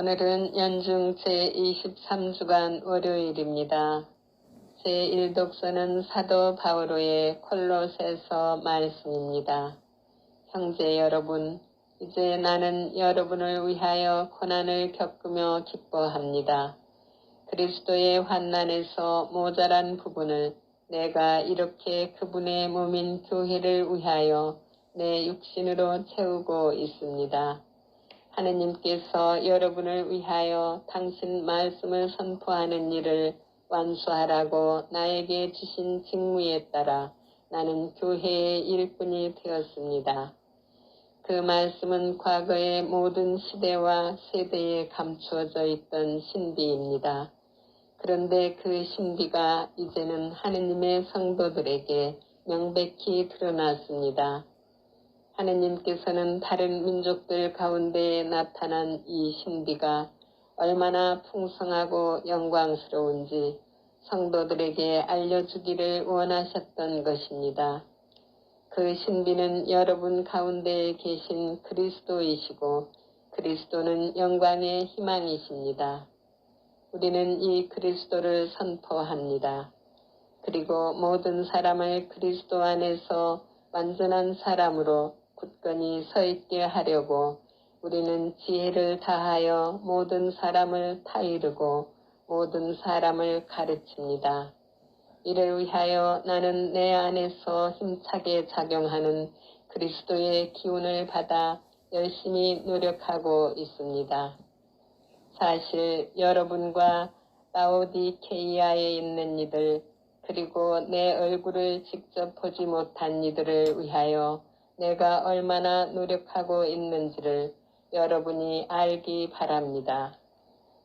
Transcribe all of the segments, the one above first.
오늘은 연중 제23주간 월요일입니다. 제1독서는 사도 바오로의 콜로세서 말씀입니다. 형제 여러분, 이제 나는 여러분을 위하여 고난을 겪으며 기뻐합니다. 그리스도의 환난에서 모자란 부분을 내가 이렇게 그분의 몸인 교회를 위하여 내 육신으로 채우고 있습니다. 하느님께서 여러분을 위하여 당신 말씀을 선포하는 일을 완수하라고 나에게 주신 직무에 따라 나는 교회의 일꾼이 되었습니다. 그 말씀은 과거의 모든 시대와 세대에 감추어져 있던 신비입니다. 그런데 그 신비가 이제는 하느님의 성도들에게 명백히 드러났습니다. 하느님께서는 다른 민족들 가운데 나타난 이 신비가 얼마나 풍성하고 영광스러운지 성도들에게 알려주기를 원하셨던 것입니다. 그 신비는 여러분 가운데 계신 그리스도이시고 그리스도는 영광의 희망이십니다. 우리는 이 그리스도를 선포합니다. 그리고 모든 사람을 그리스도 안에서 완전한 사람으로 굳건히 서 있게 하려고 우리는 지혜를 다하여 모든 사람을 타이르고 모든 사람을 가르칩니다. 이를 위하여 나는 내 안에서 힘차게 작용하는 그리스도의 기운을 받아 열심히 노력하고 있습니다. 사실 여러분과 라오디케이아에 있는 이들 그리고 내 얼굴을 직접 보지 못한 이들을 위하여 내가 얼마나 노력하고 있는지를 여러분이 알기 바랍니다.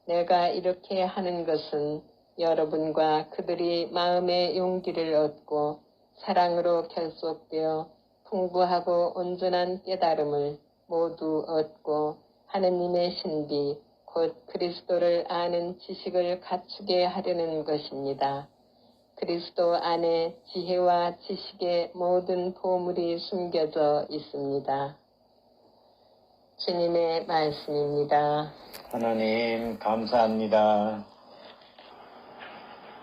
내가 이렇게 하는 것은 여러분과 그들이 마음의 용기를 얻고 사랑으로 결속되어 풍부하고 온전한 깨달음을 모두 얻고 하느님의 신비, 곧 그리스도를 아는 지식을 갖추게 하려는 것입니다. 그리스도 안에 지혜와 지식의 모든 보물이 숨겨져 있습니다. 주님의 말씀입니다. 하나님 감사합니다.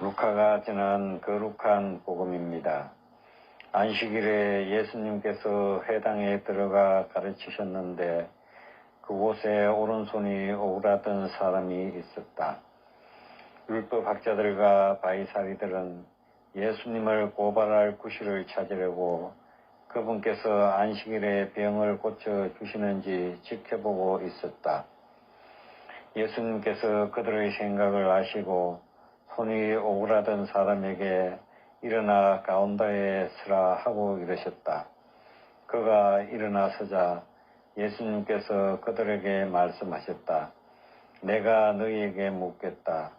루카가 전한 거룩한 복음입니다. 안식일에 예수님께서 회당에 들어가 가르치셨는데 그곳에 오른손이 오그라든 사람이 있었다. 율법학자들과 바이사리들은 예수님을 고발할 구실을 찾으려고 그분께서 안식일에 병을 고쳐 주시는지 지켜보고 있었다. 예수님께서 그들의 생각을 아시고 손이 오그라든 사람에게 일어나 가운데에 서라 하고 이러셨다. 그가 일어나서자 예수님께서 그들에게 말씀하셨다. 내가 너희에게 묻겠다.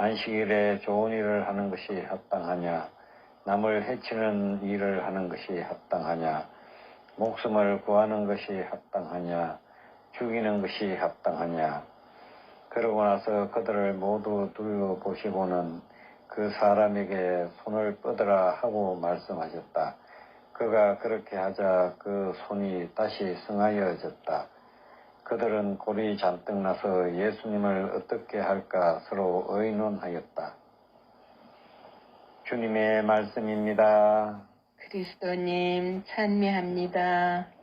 안식일에 좋은 일을 하는 것이 합당하냐? 남을 해치는 일을 하는 것이 합당하냐? 목숨을 구하는 것이 합당하냐? 죽이는 것이 합당하냐? 그러고 나서 그들을 모두 둘러보시고는 그 사람에게 손을 뻗으라 하고 말씀하셨다. 그가 그렇게 하자 그 손이 다시 성하여졌다. 그들은 골이 잔뜩 나서 예수님을 어떻게 할까 서로 의논하였다. 주님의 말씀입니다. 그리스도님 찬미합니다.